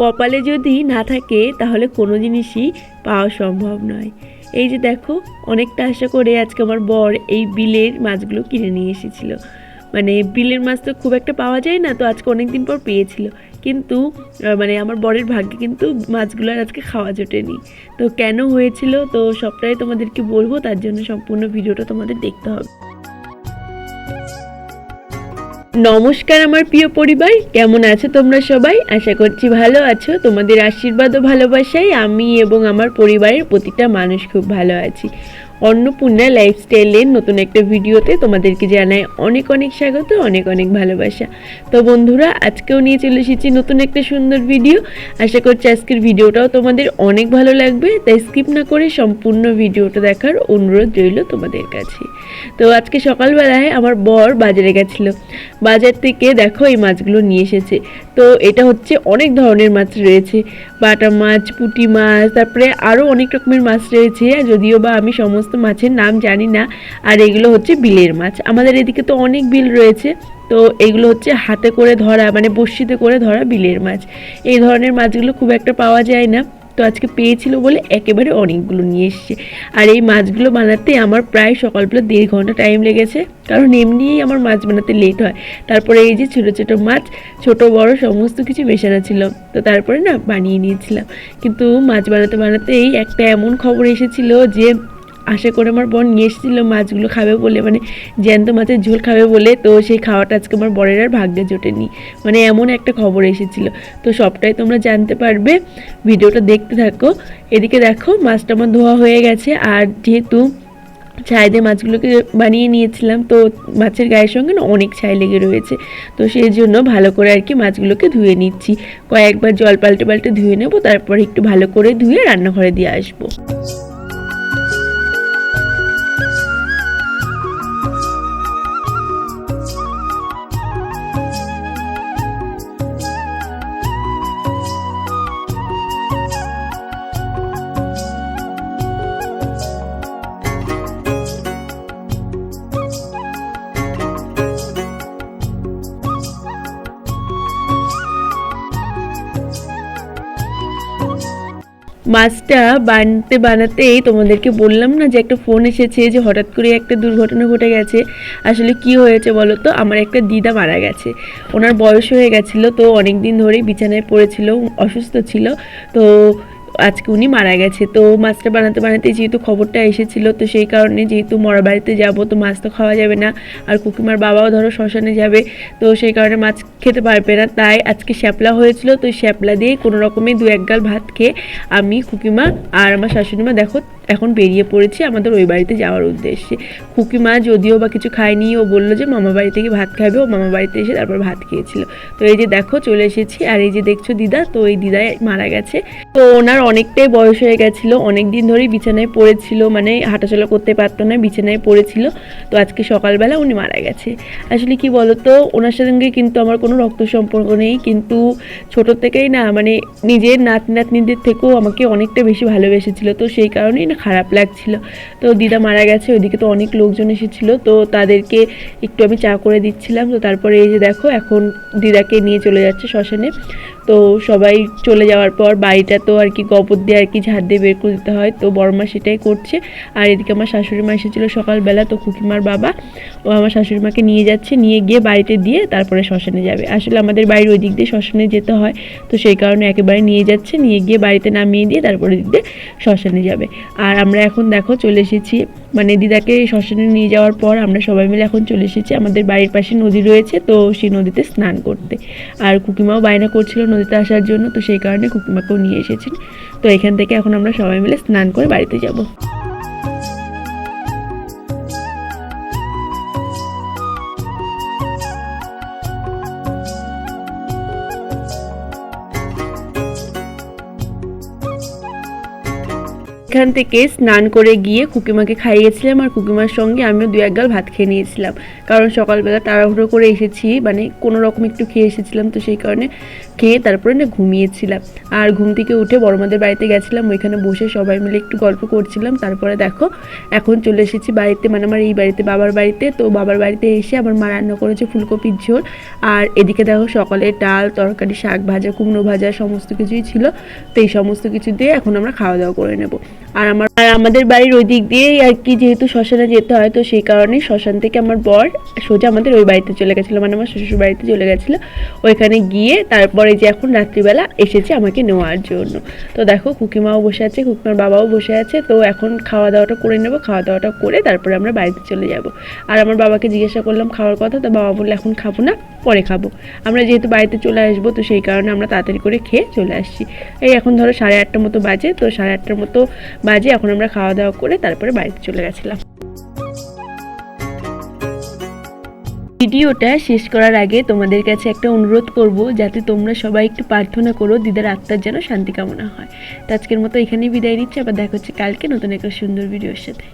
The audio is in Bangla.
কপালে যদি না থাকে, তাহলে কোনো জিনিসই পাওয়া সম্ভব নয়। এই যে দেখো, অনেকটা আশা করে আজকে আমার বর এই বিলের মাছগুলো কিনে নিয়ে এসেছিল। মানে বিলের মাছ তো খুব একটা পাওয়া যায় না, তো আজকে অনেক দিন পর পেয়েছিল। কিন্তু মানে আমার বরের ভাগ্যে কিন্তু মাছগুলো আর আজকে খাওয়া জোটেনি। তো কেন হয়েছিল, তো সবটাই তোমাদেরকে বলব, তার জন্য সম্পূর্ণ ভিডিওটা তোমাদের দেখতে হবে। নমস্কার আমার প্রিয় পরিবার, কেমন আছো তোমরা সবাই? আশা করছি ভালো আছো। তোমাদের আশীর্বাদ ও ভালোবাসায় আমি এবং আমার পরিবারের প্রতিটা মানুষ খুব ভালো আছি। অন্নপূর্ণা লাইফস্টাইলের নতুন একটা ভিডিওতে তোমাদেরকে জানাই অনেক অনেক স্বাগত, অনেক অনেক ভালোবাসা। তো বন্ধুরা, আজকেও নিয়ে চলে এসেছি নতুন একটা সুন্দর ভিডিও। আশা করছি আজকের ভিডিওটাও তোমাদের অনেক ভালো লাগবে, তাই স্কিপ না করে সম্পূর্ণ ভিডিওটা দেখার অনুরোধ রইল তোমাদের কাছে। তো আজকে সকালবেলায় আমার বর বাজারে গেছিল। বাজার থেকে দেখো এই মাছগুলো নিয়ে এসেছে। তো এটা হচ্ছে অনেক ধরনের মাছ রয়েছে। বাটা মাছ, পুঁটি মাছ, তারপরে আরও অনেক রকমের মাছ রয়েছে, যদিও বা আমি সমস্ত মাছের নাম জানি না, আর এগুলো হচ্ছে বিলের মাছ। আমাদের এদিকে তো অনেক বিল রয়েছে, তো এগুলো হচ্ছে হাতে করে ধরা মানে বড়শিতে করে ধরা বিলের মাছ। এই ধরনের মাছগুলো খুব একটা পাওয়া যায় না, তো আজকে পেয়েছিল বলে একেবারে অনেকগুলো নিয়ে এসছে। আর এই মাছগুলো বানাতে আমার প্রায় সকালবেলা দেড় ঘণ্টা টাইম লেগেছে, কারণ এমনিই আমার মাছ বানাতে লেট হয়। তারপরে এই যে ছোটো ছোটো মাছ, ছোট বড় সমস্ত কিছু মেশানো ছিল, তো তারপরে না বানিয়ে নিয়েছিলাম। কিন্তু মাছ বানাতে বানাতেই একটা এমন খবর এসেছিল যে আশা করে আমার বোন নিয়ে এসেছিল, মাছগুলো খাবে বলে মানে জ্যান্ত মাছের ঝোল খাবে বলে, তো সেই খাওয়াটা আজকে আমার বরের আর ভাগ্যে জোটেনি। মানে এমন একটা খবর এসেছিল। তো সবটাই তোমরা জানতে পারবে। ভিডিওটা দেখতে থাকো। এদিকে দেখো, মাছটা আমার ধোয়া হয়ে গেছে। আর যেহেতু ছাই দিয়ে মাছগুলোকে বানিয়ে নিয়েছিলাম, তো মাছের গায়ের সঙ্গে না অনেক ছাই লেগে রয়েছে। তো সেই জন্য ভালো করে আর কি মাছগুলোকে ধুয়ে নিচ্ছি। কয়েকবার জল পাল্টে পাল্টে ধুয়ে নেব, তারপর একটু ভালো করে ধুয়ে রান্নাঘরে দিয়ে আসব। মাছটা বানাতে বানাতেই তোমাদেরকে বললাম না যে একটা ফোন এসেছে যে হঠাৎ করে একটা দুর্ঘটনা ঘটে গেছে। আসলে কি হয়েছে বলো তো? আমার একটা দিদা মারা গেছে। ওনার বয়স হয়ে গেছিল তো অনেক দিন ধরেই বিছানায় পড়েছিল, অসুস্থ ছিল। তো আজকে উনি মারা গেছে, তো মাছটা বানাতে বানাতে যেহেতু খবরটা এসেছিল, তো সেই কারণে যেহেতু মরা বাড়িতে যাব, তো মাছ তো খাওয়া যাবে না। আর কুকিমার বাবাও ধরো শ্মশানে যাবে, তো সেই কারণে মাছ খেতে পারবে না। তাই আজকে শ্যাপলা হয়েছিল, তো শ্যাপলা দিয়ে কোনো রকমে দু এক গাল ভাত খেয়ে আমি কুকিমা আর আমার শাশুড়িমা দেখো এখন বেরিয়ে পড়েছি আমাদের ওই বাড়িতে যাওয়ার উদ্দেশ্যে। কুকিমা যদিও বা কিছু খায়নি, ও বলল যে মামা বাড়ি থেকে ভাত খাবে, ও মামা বাড়িতে এসে তারপর ভাত খেয়েছিল। তো এই যে দেখো চলে এসেছি, আর এই যে দেখছ দিদা, তো এই দিদাই মারা গেছে। তো ওনার অনেকটাই বয়স হয়ে গেছিল অনেক দিন ধরেই বিছানায় পড়েছিল মানে হাঁটাচলা করতে পারতো না, বিছানায় পড়েছিল। তো আজকে সকালবেলা উনি মারা গেছে। আসলে কি বলতো, ওনার সঙ্গে কিন্তু আমার কোনো রক্ত সম্পর্ক নেই, কিন্তু ছোট থেকেই না মানে নিজের নাতনি নাতনিদের থেকেও আমাকে অনেকটা বেশি ভালোবেসেছিল, তো সেই কারণেই না খারাপ লাগছিল। তো দিদা মারা গেছে, ওইদিকে তো অনেক লোকজন এসেছিল, তো তাদেরকে একটু আমি চা করে দিচ্ছিলাম, তো তারপরে এই যে দেখো, এখন দিদাকে নিয়ে চলে যাচ্ছে শ্মশানে। তো সবাই চলে যাওয়ার পর বাড়িটা তো আর কি গোবর দিয়ে আর কি ঝাড় দিয়ে বের করে দিতে হয়। তো বড় মা সেটাই করছে। আর এদিকে আমার শাশুড়ি মা এসেছিল সকালবেলা, তো খুকিমার বাবা। ও আমার শাশুড়ি মাকে নিয়ে যাচ্ছে, নিয়ে গিয়ে বাড়িতে দিয়ে তারপরে শ্মশানে যাবে। আসলে আমাদের বাড়ির ওই দিক দিয়ে শ্মশানে যেতে হয়। তো সেই কারণে একেবারে নিয়ে যাচ্ছে, নিয়ে গিয়ে বাড়িতে নামিয়ে দিয়ে তারপরে দিক দিয়ে শ্মশানে যাবে। আর আমরা এখন দেখো চলে এসেছি। মানে দিদাকে শ্মশানে নিয়ে যাওয়ার পর আমরা সবাই মিলে এখন চলে এসেছি। আমাদের বাড়ির পাশে নদী রয়েছে, তো সেই নদীতে স্নান করতে। আর কুকিমাও বায়না করছিল নদীতে আসার জন্য, তো সেই কারণে কুকিমাকেও নিয়ে এসেছি। তো এখান থেকে এখন আমরা সবাই মিলে স্নান করে বাড়িতে যাব। ওইখান থেকে স্নান করে গিয়ে খুকিমাকে খাইয়েছিলাম আর কুকিমার সঙ্গে আমিও দু এক গাল ভাত খেয়ে নিয়েছিলাম। কারণ সকালবেলা তাড়াহুড়ো করে এসেছি মানে কোনো রকম একটু খেয়ে এসেছিলাম তো সেই কারণে খেয়ে তারপরে না ঘুমিয়েছিলাম। আর ঘুম থেকে উঠে বড়মাদের বাড়িতে গেছিলাম, ওইখানে বসে সবাই মিলে একটু গল্প করছিলাম। তারপরে দেখো, এখন চলে এসেছি বাড়িতে মানে আমার এই বাড়িতে, বাবার বাড়িতে। তো বাবার বাড়িতে এসে আমার মা রান্না করেছে ফুলকপির ঝোল। আর এদিকে দেখো সকালে ডাল, তরকারি, শাক ভাজা, কুমড়ো ভাজা, সমস্ত কিছুই ছিল। তো এই সমস্ত কিছু দিয়ে এখন আমরা খাওয়া দাওয়া করে নেব। আর আমার আর আমাদের বাড়ির ওই দিক দিয়েই আর কি যেহেতু শ্মশানে যেতে হয়, তো সেই কারণে শ্মশান থেকে আমার বর সোজা আমাদের ওই বাড়িতে চলে গেছিল। মানে আমার শ্বশুর বাড়িতে চলে গেছিল। ওইখানে গিয়ে তারপরে যে এখন রাত্রিবেলা এসেছে আমাকে নেওয়ার জন্য। তো দেখো কুকিমাও বসে আছে, কুকিমার বাবাও বসে আছে। তো এখন খাওয়া দাওয়াটা করে নেব, খাওয়া দাওয়াটা করে তারপরে আমরা বাড়িতে চলে যাব। আর আমার বাবাকে জিজ্ঞাসা করলাম খাওয়ার কথা, তো বাবা বললে, এখন খাব না। পরে খাব। আমরা যেহেতু বাড়িতে চলে আসব, তো সেই কারণে আমরা তাড়াতাড়ি করে খেয়ে চলে আসছি। এই এখন ধরো সাড়ে আটটার মতো বাজে, তো সাড়ে আটটার মতো বাজে, এখন আমরা খাওয়া দাওয়া করে তারপরে বাড়িতে চলে গেছিলাম। ভিডিওটা শেষ করার আগে তোমাদের কাছে একটা অনুরোধ করব, যাতে তোমরা সবাই একটু প্রার্থনা করো, দিদার আত্মার যেন শান্তি কামনা হয়। তো আজকের মতো এখানেই বিদায় নিচ্ছি, আবার দেখা হচ্ছে কালকে নতুন একটা সুন্দর ভিডিওর সাথে।